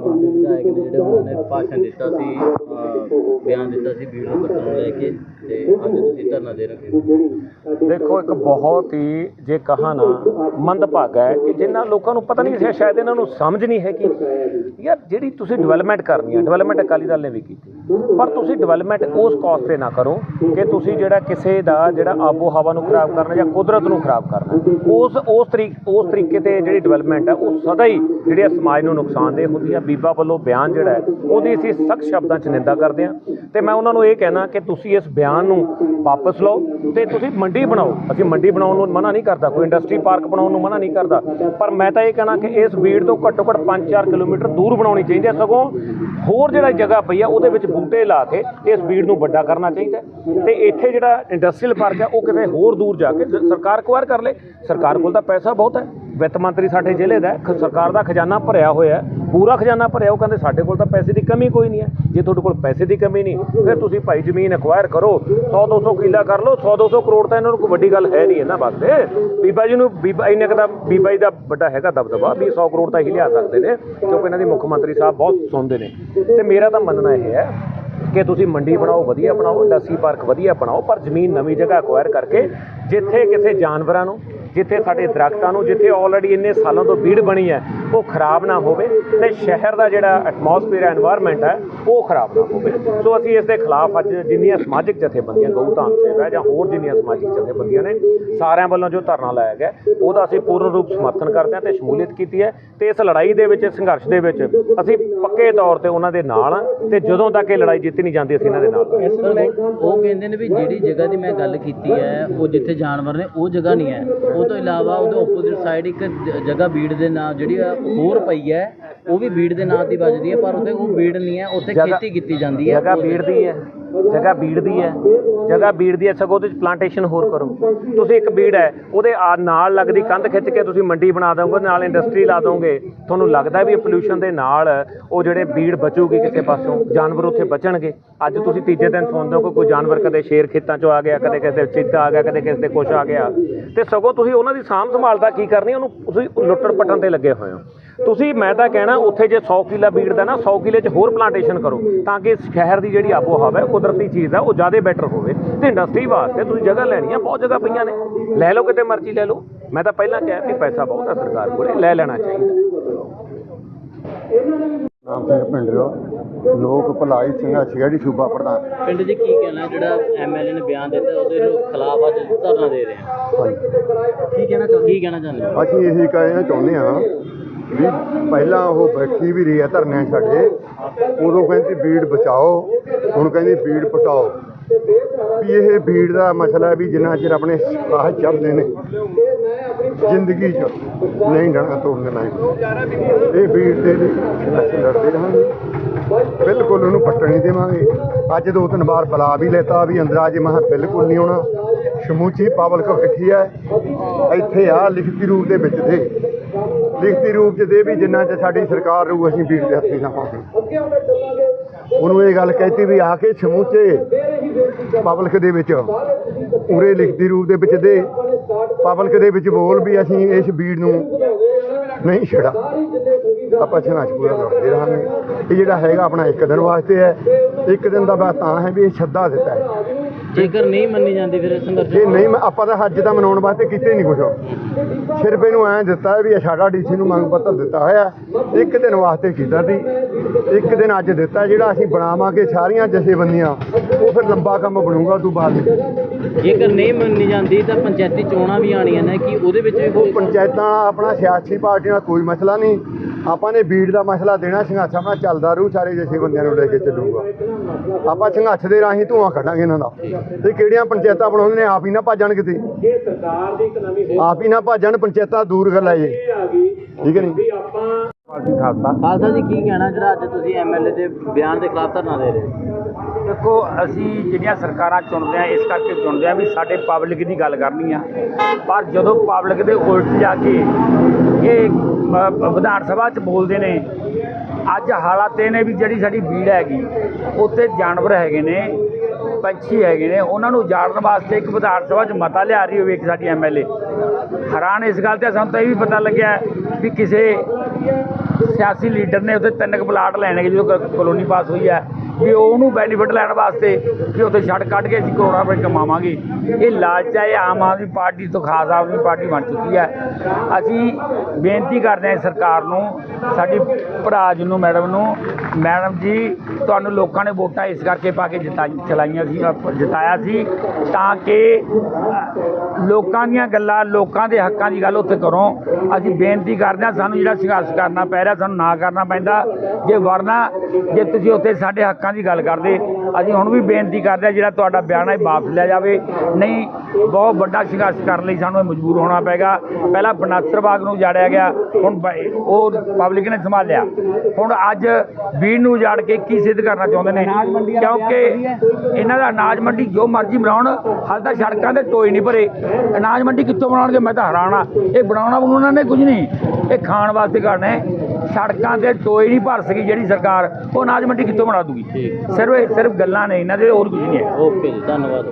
ਵਿਧਾਇਕ ਨੇ ਜਿਹੜੇ ਉਹਨਾਂ ਨੇ ਭਾਸ਼ਣ ਦਿੱਤਾ ਸੀ, ਅਹ, ਬਿਆਨ ਦਿੱਤਾ ਸੀ ਭੀੜ ਕੱਟਣ ਨੂੰ ਲੈ ਕੇ ਤੇ ਅੱਜ ਤੁਸੀਂ ਧਰਨਾ ਦੇ ਰਹੇ ਹੋ। ਦੇਖੋ, ਇੱਕ ਬਹੁਤ ਹੀ ਜੇ ਕਹਾ ਨਾ ਮੰਦਭਾਗਾ ਹੈ ਕਿ ਜਿਨ੍ਹਾਂ ਲੋਕਾਂ ਨੂੰ ਪਤਾ ਨਹੀਂ ਸੀ, ਸ਼ਾਇਦ ਇਹਨਾਂ ਨੂੰ ਸਮਝ ਨਹੀਂ ਹੈਗੀ। ਕਿ ਯਾਰ, ਜਿਹੜੀ ਤੁਸੀਂ ਡਿਵੈਲਪਮੈਂਟ ਕਰਨੀ ਹੈ ਡਿਵੈਲਪਮੈਂਟ ਅਕਾਲੀ ਦਲ ਨੇ ਵੀ ਕੀਤੀ। ਪਰ ਤੁਸੀਂ ਡਿਵੈਲਪਮੈਂਟ ਉਸ ਕਾਸਟ ਤੇ ਨਾ ਕਰੋ ਕਿ ਤੁਸੀਂ ਜਿਹੜਾ ਕਿਸੇ ਦਾ ਜਿਹੜਾ ਆਬੋ ਹਵਾ ਨੂੰ ਖਰਾਬ ਕਰਨਾ ਜਾਂ ਕੁਦਰਤ ਨੂੰ ਖਰਾਬ ਕਰਨਾ। ਉਸ ਉਸ ਤਰੀਕ, ਉਸ ਤਰੀਕੇ ਤੇ ਜਿਹੜੀ ਡਿਵੈਲਪਮੈਂਟ ਹੈ ਉਹ ਸਦਾ ਹੀ ਜਿਹੜੀ ਹੈ ਸਮਾਜ ਨੂੰ ਨੁਕਸਾਨਦੇਹ ਹੁੰਦੀ ਹੈ ਬੀਬਾ ਵੱਲੋਂ ਬਿਆਨ ਜਿਹੜਾ ਹੈ, ਉਹਦੀ ਅਸੀਂ ਸਖਤ ਸ਼ਬਦਾਂ 'ਚ ਨਿੰਦਾ ਕਰਦੇ ਹਾਂ। ਤੇ ਮੈਂ ਉਹਨਾਂ ਨੂੰ ਇਹ ਕਹਿਣਾ ਕਿ ਤੁਸੀਂ ਇਸ ਬਿਆਨ ਨੂੰ ਵਾਪਸ ਲਓ ਤੇ ਤੁਸੀਂ ਮੰਡੀ ਬਣਾਓ। ਅਸੀਂ ਮੰਡੀ ਬਣਾਉਣ ਨੂੰ ਮਨਾ ਨਹੀਂ ਕਰਦਾ, ਕੋਈ ਇੰਡਸਟਰੀ ਪਾਰਕ ਬਣਾਉਣ ਨੂੰ ਮਨਾ ਨਹੀਂ ਕਰਦਾ। ਪਰ ਮੈਂ ਤਾਂ ਇਹ ਕਹਿਣਾ ਕਿ ਇਸ ਬੀੜ ਤੋਂ ਘੱਟੋ ਘੱਟ 5-4 ਕਿਲੋਮੀਟਰ ਦੂਰ ਬਣਾਉਣੀ ਚਾਹੀਦੀ ਹੈ ਸਗੋਂ ਹੋਰ ਜਿਹੜਾ ਜਗ੍ਹਾ ਪਈ ਆ, ਉਹਦੇ ਵਿੱਚ ਬੂਟੇ ਲਾ ਕੇ ਇਸ ਬੀੜ ਨੂੰ ਵੱਡਾ ਕਰਨਾ ਚਾਹੀਦਾ ਹੈ। ਤੇ ਇੱਥੇ ਜਿਹੜਾ ਇੰਡਸਟਰੀਅਲ ਪਾਰਕ ਹੈ, ਉਹ ਕਿਤੇ ਹੋਰ ਦੂਰ ਜਾ ਕੇ ਜ- ਸਰਕਾਰ ਕੁਆਰ ਕਰ ਲੇ। ਸਰਕਾਰ ਕੋਲ ਤਾਂ ਪੈਸਾ ਬਹੁਤ ਹੈ। ਵਿੱਤ ਮੰਤਰੀ ਸਾਡੇ ਜ਼ਿਲ੍ਹੇ ਦਾ ਸਰਕਾਰ ਦਾ ਖਜ਼ਾਨਾ ਭਰਿਆ ਹੋਇਆ ਪੂਰਾ ਖਜ਼ਾਨਾ ਭਰਿਆ, ਉਹ ਕਹਿੰਦੇ ਸਾਡੇ ਕੋਲ ਤਾਂ ਪੈਸੇ ਦੀ ਕਮੀ ਕੋਈ ਨਹੀਂ ਹੈ। ਜੇ ਤੁਹਾਡੇ ਕੋਲ ਪੈਸੇ ਦੀ ਕਮੀ ਨਹੀਂ, ਫਿਰ ਤੁਸੀਂ ਭਾਈ ਜ਼ਮੀਨ ਐਕਵਾਇਰ ਕਰੋ। 100 200 ਕਿੱਲਾ ਕਰ ਲਓ 100 200 ਕਰੋੜ ਤਾਂ ਇਹਨਾਂ ਨੂੰ ਕੋਈ ਵੱਡੀ ਗੱਲ ਹੈ ਨਹੀਂ ਇਹਨਾਂ ਵਾਸਤੇ। ਬੀਬਾ ਜੀ ਨੂੰ, ਬੀਬਾ ਇੰਨੇ ਕੁ ਦਾ ਬੀਬਾ ਜੀ ਦਾ ਵੱਡਾ ਹੈਗਾ ਦਬਦਬਾ, ਵੀ 100 ਕਰੋੜ ਤਾਂ ਹੀ ਲਿਆ ਸਕਦੇ ਨੇ, ਕਿਉਂਕਿ ਇਹਨਾਂ ਦੀ ਮੁੱਖ ਮੰਤਰੀ ਸਾਹਿਬ ਬਹੁਤ ਸੁਣਦੇ ਨੇ। ਤੇ ਮੇਰਾ ਤਾਂ ਮੰਨਣਾ ਇਹ ਹੈ ਕਿ ਤੁਸੀਂ ਮੰਡੀ ਬਣਾਓ, ਵਧੀਆ ਬਣਾਓ, ਇੰਡਸਟਰੀ ਪਾਰਕ ਵਧੀਆ ਬਣਾਓ, ਪਰ ਜ਼ਮੀਨ ਨਵੀਂ ਜਗ੍ਹਾ ਐਕਵਾਇਰ ਕਰਕੇ, ਜਿੱਥੇ ਕਿਸੇ ਜਾਨਵਰਾਂ ਨੂੰ ਜਿੱਥੇ ਸਾਡੇ ਦਰਖਤਾਂ ਨੂੰ, ਜਿੱਥੇ ਆਲਰੇਡੀ ਇੰਨੇ ਸਾਲਾਂ ਤੋਂ ਬੀੜ ਬਣੀ ਹੈ, ਉਹ ਖਰਾਬ ਨਾ ਹੋਵੇ ਤੇ ਸ਼ਹਿਰ ਦਾ ਜਿਹੜਾ ਐਟਮੋਸਫੇਅਰ ਹੈ এনवायरमेंट ਹੈ, ਉਹ ਖਰਾਬ ਨਾ ਹੋਵੇ। ਸੋ ਅਸੀਂ ਇਸ ਦੇ ਖਿਲਾਫ ਅੱਜ ਜਿੰਨੀਆਂ ਸਮਾਜਿਕ ਜਥੇਬੰਦੀਆਂ ਗਊਧਾਮ ਸੇਵਾ ਜਾਂ ਹੋਰ ਜਿੰਨੀਆਂ ਸਮਾਜਿਕ ਜਥੇਬੰਦੀਆਂ ਨੇ, ਸਾਰਿਆਂ ਵੱਲੋਂ ਜੋ ਧਰਨਾ ਲਾਇਆ ਗਿਆ ਉਹਦਾ ਅਸੀਂ ਪੂਰਨ ਰੂਪ ਸਮਰਥਨ ਕਰਦੇ ਹਾਂ ਤੇ ਸ਼ਮੂਲੀਅਤ ਕੀਤੀ ਹੈ ਤੇ ਇਸ ਲੜਾਈ ਦੇ ਵਿੱਚ ਸੰਘਰਸ਼ ਦੇ ਵਿੱਚ ਅਸੀਂ ਪੱਕੇ ਤੌਰ ਤੇ ਉਹਨਾਂ ਦੇ ਨਾਲ ਤੇ ਜਦੋਂ ਤੱਕ ਇਹ ਲੜਾਈ ਜਿੱਤੀ ਨਹੀਂ ਜਾਂਦੀ, ਅਸੀਂ ਇਹਨਾਂ ਦੇ ਨਾਲ ਉਹ ਕਹਿੰਦੇ ਨੇ ਵੀ ਜਿਹੜੀ ਜਗ੍ਹਾ ਦੀ ਮੈਂ ਗੱਲ ਕੀਤੀ ਹੈ, ਉਹ ਜਿੱਥੇ ਜਾਨਵਰ ਨੇ, ਉਹ ਜਗ੍ਹਾ ਨਹੀਂ ਹੈ, ਉਹ ਤੋਂ ਇਲਾਵਾ ਉਹਦੇ ਆਪੋਜ਼ਿਟ ਸਾਈਡ ਇੱਕ ਜ- ਜਗ੍ਹਾ ਬੀੜ ਦੇ ਨਾਂ ਜਿਹੜੀ ਆ ਹੋਰ ਪਈ ਹੈ ਉਹ ਵੀ ਬੀੜ ਦੇ ਨਾਂ ਦੀ ਵੱਜਦੀ ਹੈ ਪਰ ਉੱਥੇ ਉਹ ਬੀੜ ਨਹੀਂ ਹੈ ਉੱਥੇ ਜਗ੍ਹਾ- ਖੇਤੀ ਕੀਤੀ ਜਾਂਦੀ ਹੈ। ਜਗ੍ਹਾ ਬੀੜ ਦੀ ਹੈ। ਜਗ੍ਹਾ ਬੀੜ ਦੀ ਹੈ। ਜਗ੍ਹਾ ਬੀੜ ਦੀ ਹੈ, ਸਗੋਂ ਉਹਦੇ ਵਿੱਚ ਪਲਾਂਟੇਸ਼ਨ ਹੋਰ ਕਰੋ। ਤੁਸੀਂ ਇੱਕ ਬੀੜ ਹੈ, ਉਹਦੇ ਆ- ਨਾਲ ਲੱਗਦੀ ਕੰਧ ਖਿੱਚ ਕੇ ਤੁਸੀਂ ਮੰਡੀ ਬਣਾ ਦੋਗੇ, ਨਾਲ ਇੰਡਸਟਰੀ ਲਾ ਦੋਗੇ। ਤੁਹਾਨੂੰ ਲੱਗਦਾ ਵੀ ਪੋਲੂਸ਼ਨ ਦੇ ਨਾਲ ਉਹ ਜਿਹੜੇ ਬੀੜ ਬਚੂਗੀ ਕਿਸੇ ਪਾਸੋਂ, ਜਾਨਵਰ ਉੱਥੇ ਬਚਣਗੇ। ਅੱਜ ਤੁਸੀਂ ਤੀਜੇ ਦਿਨ ਸੁਣਦੇ ਹੋ ਕਿ ਕੋਈ ਜਾਨਵਰ ਕਦੇ ਸ਼ੇਰ ਖੇਤਾਂ 'ਚੋਂ ਆ ਗਿਆ, ਕਦੇ ਕਿਸੇ ਦੇ ਚੀਤਾ ਆ ਗਿਆ, ਕਦੇ ਕਿਸੇ ਦੇ ਕੁਛ ਆ ਗਿਆ। ਤੇ ਸਗੋਂ ਤੁਸੀਂ ਉਹਨਾਂ ਦੀ ਸਾਂਭ ਸੰਭਾਲ ਦਾ ਕੀ ਕਰਨੀ, ਉਹਨੂੰ ਤੁਸੀਂ ਲੁੱਟਣ ਪੱਟਣ ਤੇ ਲੱਗੇ ਹੋਏ ਹੋ। ਤੁਸੀਂ ਮੈਂ ਤਾਂ ਕਹਿਣਾ ਉੱਥੇ ਜੇ 100 ਕਿੱਲਾ ਬੀੜ ਦਾ ਨਾ 100 ਕਿੱਲੇ 'ਚ ਹੋਰ ਪਲਾਂਟੇਸ਼ਨ ਕਰੋ ਤਾਂ ਕਿ ਸ਼ਹਿਰ ਦੀ ਜਿਹੜੀ ਆਬੋ ਹਵਾ ਹੈ ਕੁਦਰਤੀ ਚੀਜ਼ ਹੈ ਉਹ ਜ਼ਿਆਦਾ ਬੈਟਰ ਹੋਵੇ। ਤੇ ਇੰਡਸਟਰੀ ਵਾਸਤੇ ਤੁਸੀਂ ਜਗ੍ਹਾ ਲੈਣੀ ਹੈ ਬਹੁਤ ਜਗ੍ਹਾ ਪਈਆਂ ਨੇ। ਲੈ ਲਓ ਕਿਤੇ ਮਰਜ਼ੀ ਲੈ ਲਓ। ਮੈਂ ਤਾਂ ਪਹਿਲਾਂ ਕਿਹਾ ਕਿ ਪੈਸਾ ਬਹੁਤ ਹੈ ਸਰਕਾਰ ਕੋਲੇ ਲੈ ਲੈਣਾ ਚਾਹੀਦਾ। ਨਾਮ ਸਿੰਘ ਪਿੰਡਰੋ ਲੋਕ ਭਲਾਈ ਸਿੰਘਾ ਛੇੜੀ ਸੂਬਾ ਪ੍ਰਧਾਨ। ਪਿੰਡ 'ਚ ਕੀ ਕਹਿਣਾ ਜਿਹੜਾ ਐਮਐਲਏ ਨੇ ਬਿਆਨ ਦਿੱਤਾ ਉਹਦੇ ਖਿਲਾਫ ਅੱਜ ਧਰਨਾ ਦੇ ਰਹੇ ਹਾਂ ਕੀ ਕਹਿਣਾ ਚਾਹੁੰਦੇ ਕੀ ਕਹਿਣਾ ਚਾਹੁੰਦੇ ਹੋ? ਅਸੀਂ ਇਹੀ ਕਹਿਣਾ ਚਾਹੁੰਦੇ ਹਾਂ ਵੀ ਪਹਿਲਾਂ ਉਹ ਬੈਠੀ ਵੀ ਰਹੀ ਹੈ ਧਰਨਿਆਂ 'ਚ ਸਾਡੇ ਉਦੋਂ ਕਹਿੰਦੀ ਬੀੜ ਬਚਾਓ, ਹੁਣ ਕਹਿੰਦੀ ਬੀੜ ਪਟਾਓ। ਵੀ ਇਹ ਬੀੜ ਦਾ ਮਸਲਾ ਵੀ ਜਿੰਨਾ ਚਿਰ ਆਪਣੇ ਸਾਹ ਚੱਲਦੇ ਨੇ, ਜ਼ਿੰਦਗੀ 'ਚ ਨਹੀਂ ਡਰਨਾ ਤੋੜਨ ਦੇਣਾ ਇਹ ਬੀੜ ਦੇ ਲਈ ਅਸੀਂ ਲੜਦੇ ਰਹਾਂਗੇ। ਬਿਲਕੁਲ ਉਹਨੂੰ ਪੱਟਣ ਨਹੀਂ ਦੇਵਾਂਗੇ। ਅੱਜ ਦੋ ਤਿੰਨ ਵਾਰ ਬੁਲਾ ਵੀ ਲੈਤਾ ਵੀ ਅੰਦਰ ਆ ਜੇ, ਮੈਂ ਬਿਲਕੁਲ ਨਹੀਂ ਆਉਣਾ। ਸਮੂਚੀ ਪਬਲਿਕ ਇਕੱਠੀ ਹੈ। ਇੱਥੇ ਆ ਲਿਖਤੀ ਰੂਪ ਦੇ ਵਿੱਚ ਦੇ। ਲਿਖਤੀ ਰੂਪ 'ਚ ਦੇ ਵੀ ਜਿੰਨਾ ਚ ਸਾਡੀ ਸਰਕਾਰ ਰੂ ਅਸੀਂ ਬੀੜ ਦੇ ਹੱਥੀ ਨਾ ਪਾਵਾਂਗੇ। ਉਹਨੂੰ ਇਹ ਗੱਲ ਕਹਿਤੀ ਵੀ ਆ ਕੇ ਸਮੂਚੇ ਪਬਲਿਕ ਦੇ ਵਿੱਚ ਉਰੇ ਲਿਖਤੀ ਰੂਪ ਦੇ ਵਿੱਚ ਦੇ। ਪਬਲਿਕ ਦੇ ਵਿੱਚ ਬੋਲ ਵੀ ਅਸੀਂ ਇਸ ਬੀੜ ਨੂੰ ਨਹੀਂ ਛੜਾ ਆਪਾਂ ਸੰਘਰਸ਼ ਪੂਰਾ ਲੜਦੇ ਰਹਾਂਗੇ। ਇਹ ਜਿਹੜਾ ਹੈਗਾ ਆਪਣਾ ਇੱਕ ਦਿਨ ਵਾਸਤੇ ਹੈ। ਇੱਕ ਦਿਨ ਦਾ ਬਾਅਦ ਤਾਂ ਹੈ ਵੀ ਇਹ ਛੱਦਾ ਦਿੱਤਾ ਹੈ ਜੇਕਰ ਨਹੀਂ ਮੰਨੀ ਜਾਂਦੀ ਫਿਰ ਇਹ ਸੰਘਰਸ਼ ਜੇ ਨਹੀਂ ਆਪਾਂ ਤਾਂ ਅੱਜ ਤਾਂ ਮਨਾਉਣ ਵਾਸਤੇ ਕੀਤੇ ਨਹੀਂ ਕੁਛ। ਸਿਰਫ ਇਹਨੂੰ ਐਂ ਦਿੱਤਾ ਵੀ ਇਹ ਸਾਡਾ ਡੀਸੀ ਨੂੰ ਮੰਗ ਪੱਤਰ ਦਿੱਤਾ ਹੋਇਆ। ਇੱਕ ਦਿਨ ਵਾਸਤੇ ਕੀਤਾ ਸੀ। ਇੱਕ ਦਿਨ ਅੱਜ ਦਿੱਤਾ ਜਿਹੜਾ ਅਸੀਂ ਬਣਾਵਾਂਗੇ ਸਾਰੀਆਂ ਜਥੇਬੰਦੀਆਂ। ਉਹ ਫਿਰ ਲੰਬਾ ਕੰਮ ਬਣੂਗਾ ਤੂੰ ਬਾਅਦ ਜੇਕਰ ਨਹੀਂ ਮੰਨੀ ਜਾਂਦੀ ਤਾਂ ਪੰਚਾਇਤੀ ਚੋਣਾਂ ਵੀ ਆਣੀਆਂ ਨੇ ਕਿ ਉਹਦੇ ਵਿੱਚ ਵੀ ਕੋਈ ਪੰਚਾਇਤਾਂ ਆਪਣਾ ਸਿਆਸੀ ਪਾਰਟੀਆਂ ਨਾਲ ਕੋਈ ਮਸਲਾ ਨਹੀਂ। ਆਪਾਂ ਨੇ ਬੀੜ ਦਾ ਮਸਲਾ ਦੇਣਾ ਸੰਘਰਸ਼ ਆਪਣਾ ਚੱਲਦਾ ਰਹੂ ਸਾਰੇ ਜਥੇਬੰਦੀਆਂ ਨੂੰ ਲੈ ਕੇ ਚੱਲੂਗਾ। ਆਪਾਂ ਸੰਘਰਸ਼ ਦੇ ਰਾਹੀਂ ਧੂਆਂ ਕੱਢਾਂਗੇ ਇਹਨਾਂ ਦਾ। ਤੇ ਕਿਹੜੀਆਂ ਪੰਚਾਇਤਾਂ ਬਣਾਉਂਦੇ ਨੇ ਆਪ ਹੀ ਨਾ ਭੱਜਣ ਕਿਤੇ। ਆਪ ਹੀ ਨਾ ਭੱਜਣ ਪੰਚਾਇਤਾਂ ਦੂਰ ਕਰ ਲੈ ਜੇ ਠੀਕ ਹੈ ਨਹੀਂ ਖਾਲਸਾ ਖਾਲਸਾ ਜੀ ਕੀ ਕਹਿਣਾ ਜਿਹੜਾ ਅੱਜ ਤੁਸੀਂ ਐਮਐਲਏ ਦੇ ਬਿਆਨ ਦੇ ਖਿਲਾਫ ਧਰਨਾ ਦੇ ਰਹੇ ਹੋ? ਦੇਖੋ ਅਸੀਂ ਜਿਹੜੀਆਂ ਸਰਕਾਰਾਂ ਚੁਣਦੇ ਆ ਇਸ ਕਰਕੇ ਚੁਣਦੇ ਆ ਵੀ ਸਾਡੇ ਪਬਲਿਕ ਦੀ ਗੱਲ ਕਰਨੀ ਆ। ਪਰ ਜਦੋਂ ਪਬਲਿਕ ਦੇ ਉਲਟ ਜਾ ਕੇ ਇਹ ਵਿਧਾਨ ਸਭਾ 'ਚ ਬੋਲਦੇ ਨੇ, ਅੱਜ ਹਾਲਾਤ ਇਹ ਨੇ ਵੀ ਜਿਹੜੀ ਸਾਡੀ ਬੀੜ ਹੈਗੀ, ਉੱਥੇ ਜਾਨਵਰ ਹੈਗੇ ਨੇ, ਪੰਛੀ ਹੈਗੇ ਨੇ, ਉਹਨਾਂ ਨੂੰ ਉਜਾੜਨ ਵਾਸਤੇ ਇੱਕ ਵਿਧਾਨ ਸਭਾ 'ਚ ਮਤਾ ਲਿਆ ਰਹੀ ਹੋਵੇ ਇੱਕ ਸਾਡੀ ਐਮਐਲਏ ਹੈਰਾਨ ਇਸ ਗੱਲ ਤੇ ਸਾਨੂੰ ਤਾਂ ਇਹ ਵੀ ਪਤਾ ਲੱਗਿਆ ਵੀ ਕਿਸੇ ਸਿਆਸੀ ਲੀਡਰ ਨੇ ਉੱਥੇ ਤਿੰਨ ਕੁ ਪਲਾਟ ਲੈਣੇ ਜਦੋਂ ਕਲੋਨੀ ਪਾਸ ਹੋਈ ਹੈ। ਵੀ ਉਹਨੂੰ ਬੈਨੀਫਿਟ ਲੈਣ ਵਾਸਤੇ ਵੀ ਉੱਥੇ ਛੱਡ ਕੱਢ ਕੇ ਅਸੀਂ ਕਰੋੜਾਂ ਰੁਪਏ ਕਮਾਵਾਂਗੇ। ਇਹ ਲਾਲਚ ਹੈ, ਇਹ ਆਮ ਆਦਮੀ ਪਾਰਟੀ ਤੋਂ ਖਾਸ ਆਦਮੀ ਪਾਰਟੀ ਬਣ ਚੁੱਕੀ ਹੈ। ਅਸੀਂ ਬੇਨਤੀ ਕਰਦੇ ਹਾਂ ਸਰਕਾਰ ਨੂੰ, ਸਾਡੀ ਭਰਾ ਜੀ ਨੂੰ ਮੈਡਮ ਨੂੰ, ਮੈਡਮ ਜੀ, ਤੁਹਾਨੂੰ ਲੋਕਾਂ ਨੇ ਵੋਟਾਂ ਇਸ ਕਰਕੇ ਪਾ ਕੇ ਜਿਤਾਈ ਚਲਾਈਆਂ ਸੀ, ਅਹ, ਜਿਤਾਇਆ ਸੀ, ਤਾਂ ਕਿ ਲੋਕਾਂ ਦੀਆਂ ਗੱਲਾਂ, ਲੋਕਾਂ ਦੇ ਹੱਕਾਂ ਦੀ ਗੱਲ ਉੱਥੇ ਕਰੋ। ਅਸੀਂ ਬੇਨਤੀ ਕਰਦੇ ਹਾਂ, ਸਾਨੂੰ ਜਿਹੜਾ ਸੰਘਰਸ਼ ਕਰਨਾ ਪੈ ਰਿਹਾ, ਸਾਨੂੰ ਨਾ ਕਰਨਾ ਪੈਂਦਾ। ਜੇ ਵਰਨਾ, ਜੇ ਤੁਸੀਂ ਉੱਥੇ ਸਾਡੇ ਹੱਕ ਦੀ ਗੱਲ ਕਰਦੇ, ਅਸੀਂ ਹੁਣ ਵੀ ਬੇਨਤੀ ਕਰਦੇ ਹਾਂ ਜਿਹੜਾ ਤੁਹਾਡਾ ਬਿਆਨ ਹੈ ਵਾਪਸ ਲਿਆ ਜਾਵੇ। ਨਹੀਂ, ਬਹੁਤ ਵੱਡਾ ਸੰਘਰਸ਼ ਕਰਨ ਲਈ ਸਾਨੂੰ ਇਹ ਮਜਬੂਰ ਹੋਣਾ ਪੈਗਾ ਪਹਿਲਾਂ ਬਨਸਰ ਬਾਗ ਨੂੰ ਉਜਾੜਿਆ ਗਿਆ, ਹੁਣ ਉਹ ਪਬਲਿਕ ਨੇ ਸੰਭਾਲਿਆ। ਹੁਣ ਅੱਜ ਬੀੜ ਨੂੰ ਉਜਾੜ ਕੇ ਕੀ ਸਿੱਧ ਕਰਨਾ ਚਾਹੁੰਦੇ ਨੇ? ਕਿਉਂਕਿ ਇਹਨਾਂ ਦਾ ਅਨਾਜ ਮੰਡੀ ਜੋ ਮਰਜ਼ੀ ਬਣਾਉਣ, ਹਾਲ ਤਾਂ ਸੜਕਾਂ ਦੇ ਟੋਏ ਨਹੀਂ ਭਰੇ। ਅਨਾਜ ਮੰਡੀ ਕਿੱਥੋਂ ਬਣਾਉਣਗੇ? ਮੈਂ ਤਾਂ ਹੈਰਾਨ ਆ ਇਹ ਬਣਾਉਣਾ ਬਣਾਉਣਾ ਨੇ ਕੁਝ ਨਹੀਂ। ਇਹ ਖਾਣ ਵਾਸਤੇ ਕਰਨਾ ਹੈ। ਸੜਕਾਂ ਤੇ ਟੋਏ ਨਹੀਂ ਭਰ ਸਕੀ ਜਿਹੜੀ ਸਰਕਾਰ ਉਹ ਅਨਾਜ ਮੰਡੀ ਕਿੱਥੋਂ ਬਣਾ ਦੂਗੀ। ਸਿਰਫ ਸਿਰਫ ਗੱਲਾਂ ਨੇ ਇਹਨਾਂ ਦੇ ਹੋਰ ਕੁਝ ਨਹੀਂ ਹੈ। ਓਕੇ ਜੀ ਧੰਨਵਾਦ।